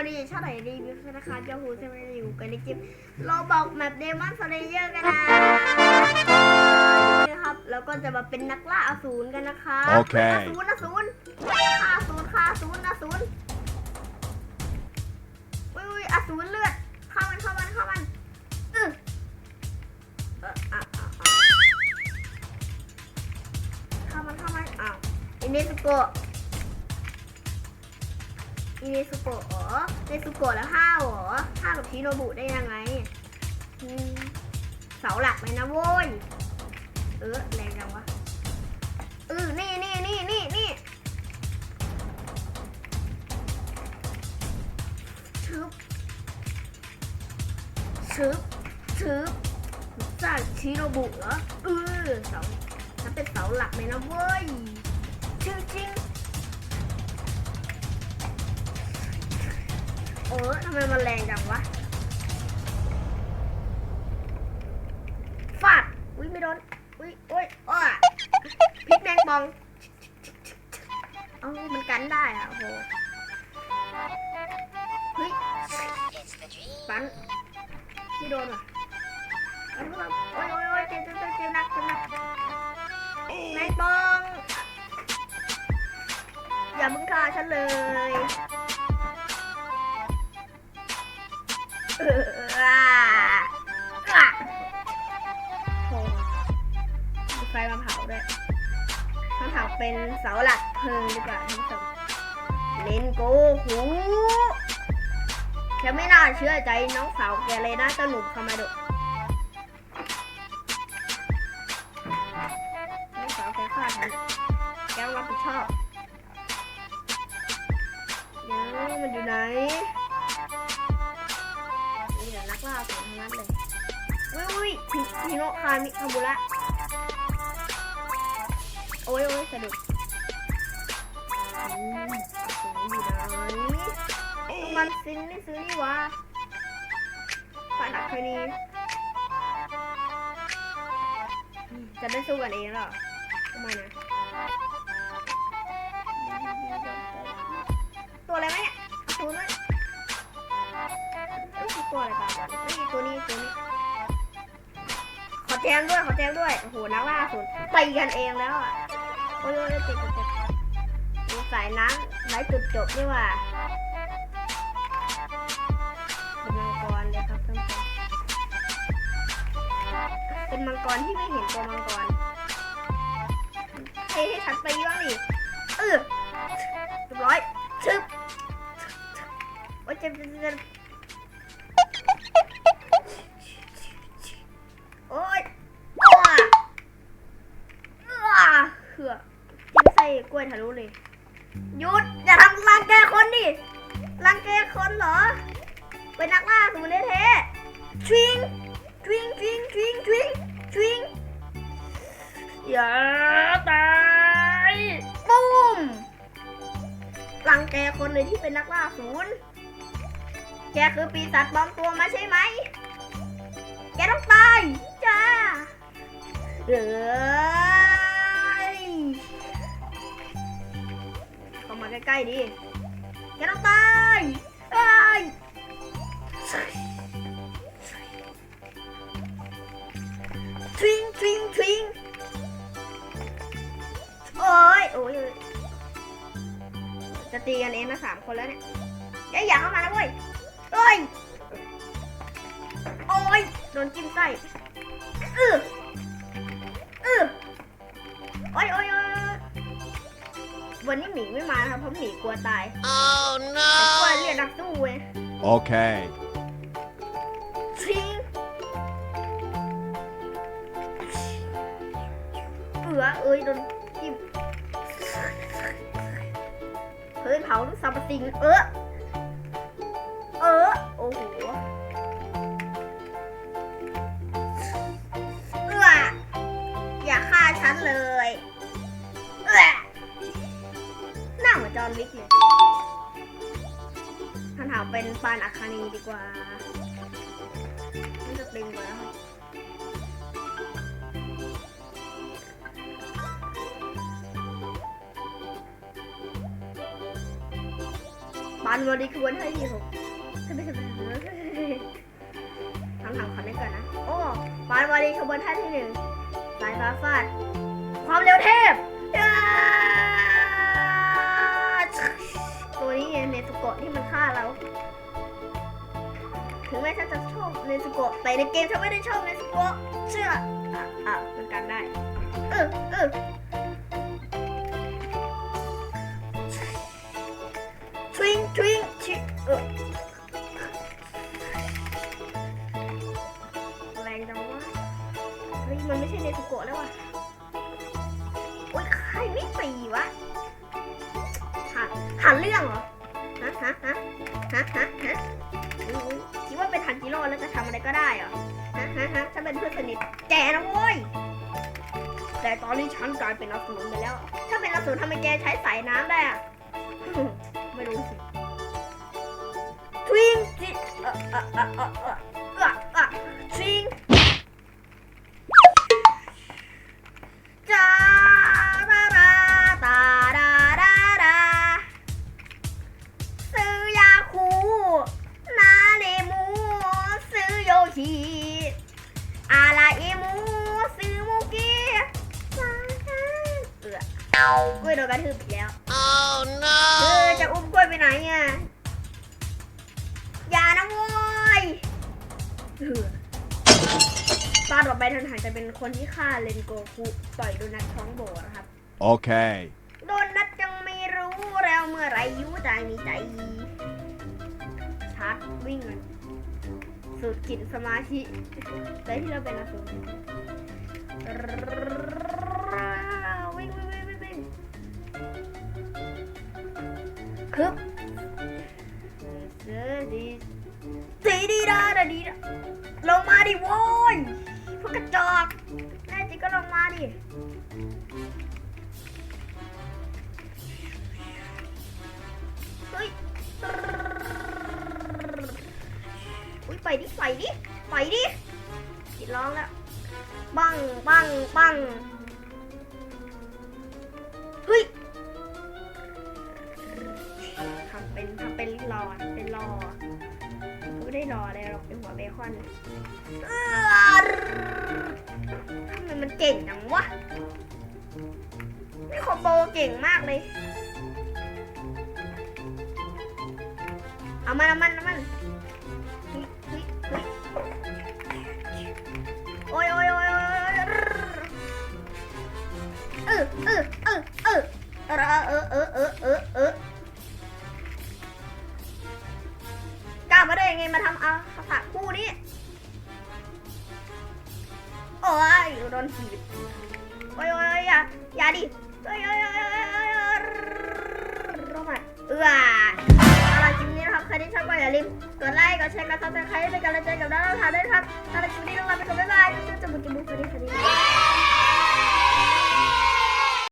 วัสดีชาติไหนรีวิวนะคะเจ้าหูจะมาอยู่กันในคลิปเราบอกแมปเดมอนสเลเยอร์กันนะนะครับแล้วก็จะมาเป็นนักล่าอสูรกันนะคะโอเคอสูรอสูรฆ่าอสูรฆ่าอสูรอสูรอุ้ยอุ้ยอสูรเลือดเข้ามันเข้ามันเข้ามันอื้อเอออะอะอะเข้ามันเข้ามันอ้าวอินเนสโกะอี เนสุโกะอ๋อเนสุโกะแล้วห้าวเหรอห้าวกับชิโนบุได้ยังไงเสาหลักเลยนะโว้ย เออแรงจังวะเออนี่นี่นี่นี่นี่ชึบชึบชึบจากชิโนบุเหรอเออเสาฉันเป็นเสาหลักเลยนะเว้ยชื่อจริง เออทำไมมันแรงจังวะฟาดอุ้ยไม่โดนอุ้ยโอ้ยอ้อพริกแมงปองเอ้ามันกันได้อะโหเฮ้ยปันไม่โดนว่ะปันก็แบบโอ้ยโอ้ยโอ้ยเจ็บเจ็บเจ็บเจ็บหนักเจ็บนักแมงปองอย่ามึงฆ่าฉันเลย ไฟมาเผาด้วยมาเผาเป็นเสาหลักเพลิงดีกว่าท่านผู้ชมเลนโกหูจะไม่น่าเชื่อใจน้องสาวแกเลยนะเจ้าหนุ่มคามาโดน้องสาวแกฆ่าฉันแกต้องรับผิดชอบเดี๋ยวมันอยู่ไหน นักล่าสองทั้งนั้นเลยอุ้ยอุ้ยฮิฮิโนคามิคาบุระโอ้ยโอ้ยสะดุดอืมสวยนะมันซินนี่ซื้อนี่วะฝันอักคนีอืมจะได้สู้กันเองหรอทำไมนะ ตัวอะไรไหมเนี่ย ตัวอะไรตามกันเอ้ยตัวนี้ตัวนี้ขอแจมด้วยขอแจมด้วยโอ้โหนักล่าสุดตีกันเองแล้วอะโอ้ยโอ้ยเจ็บเจ็บเจ็บดูสายน้ำไหลจุดจบนี่ว่าเป็นมังกรเลยครับเป็นมังกรที่ไม่เห็นตัวมังกรเฮ้ให้ฉันตีบ้างดิเออเรียบร้อยชึบโอ้ยเจ็บเจ็บ อ้าเหือจิ้มใส่กล้วยทะลุเลยหยุดอย่าทำรังแกคนดิรังแกคนเหรอ เป็นนักล่าสูนเท่ๆทวิงทวิงทวิงทวิงทวิงทวิงอย่าตายปุ้มรังแกคนเลยที่เป็นนักล่าศูนย์แกคือปีศาจปลอมตัวมาใช่ไหม แกต้องตายจ้าเอ้ย ใกล้ๆดิแกต้องตายเอ้ยทวิงทวิงทวิงโอ้ยโอ้ยจะตีกันเองนะสามคนแล้วเนี่ยอย่าอย่าเข้ามานะเว้ยเอ้ยโอ้ยโดนจิ้มไส้อืออืออ้ยโอ้ยโอ้ย วันนี้หมีไม่มานะครับเพราะหมีกลัวตาย Oh แต่กลัวเรียกนักสู้เว้ย Okay. ทริงเอือเอ้ยโดนจิ้มเฮ้ยเผาทุกสัมปสิ่งเออเอ อนวิกเลยท่านถามเป็นปานอัคคานีดีกว่าไม่จะตึงกว่าแล้วปานวลีขบวนท่าที่หกไม่ใช่ไม่ใช่ไม่ใช่ทำทำคำนี้ก่อนนะ โอ้ปานวลีขบวนท่าที่หนึ่งสายฟ้าฟาด ความเร็วเทพะที่มันฆ่าเรา ถึงแม้ฉันจะชอบเนสโกะแต่ในเกมฉันไม่ได้ชอบเนสโกะเชื่อ อะอะมันกันได้ เออเออทวิงทวิงชิเออแรงจังวะเฮ้ยมันไม่ใช่เนสโกะแล้วว่ะโอ๊ยใครไม่ตีวะหันหันเรื่องเหรอะฮะฮะฮะฮะฮะอุ๊ยคิดว่าเป็นทันจิโร่แล้วจะทำอะไรก็ได้เหรอฮะฮะฮะฉันเป็นเพื่อนสนิทแกนะโว้ยแต่ตอนนี้ฉันกลายเป็นอสูรไปแล้ว ถ้าเป็นอสูรทำไมแกใช้สายน้ำได้อะไม่รู้สิทวิงจิเออเออเออเออเออเออเออทวิง อโยชิอาลาเอมูซื้อมูกิซาซาเอือกล้วยโดนกระทืบอีกแล้ว Oh เออ no! จะอุ้มกล้วยไปไหนอะอย่านะโว้ยเออตอนต่อไปทันหันจะเป็นคนที่ฆ่าเลนโกคุต่อยโดนัทท้องโบนะครับ Okay. โดนัทยังไม่รู้แล้วเมื่อไหรยูใจมีใจชาร์จวิ่งมัน สูดกลิ่นสมาธิเลยที่เราเป็นอสูรวิ่งวิ่งวิ่งวิ่งวิ่งคึบเสือดีดีดีดาดาดีดาลงมาดิโว้ยพวกกระจอกแน่จริงก็ลงมาดิ อุ้ยไปดิไปดิไปดิติดร้องแล้วบังบังบังเฮ้ยทำเป็นทำเป็นรอเป็นรอไม่ได้รออะไรหรอกเป็นหัวเบคอนทำไมมันเก่งจังวะนี่คอมโบเก่งมากเลยเอามันเอามันเอามัน เออเออเออเออเออเออเออเออเออเออกล้ามาได้ยังไงมาทำเอาฝากคู่นี้โอ้ยโดนถีบโอ้ยโอ้ยอย่าอย่าดิโอ้ยโอ้ยโอ้ยโอ้ยโอ้ยโอ้ยโรมัดเอื้อเอาล่ะคลิปนี้นะครับใครที่ชอบก็อย่าลืมกดไลค์กดแชร์กดซับสไครต์เป็นกำลังใจกับเราเราทำด้วยครับสำหรับคลิปนี้ต้องลาไปก่อนบ๊ายบายจุ๊บจุ๊บจุ๊บจุ๊บสวัสดีสวัสดี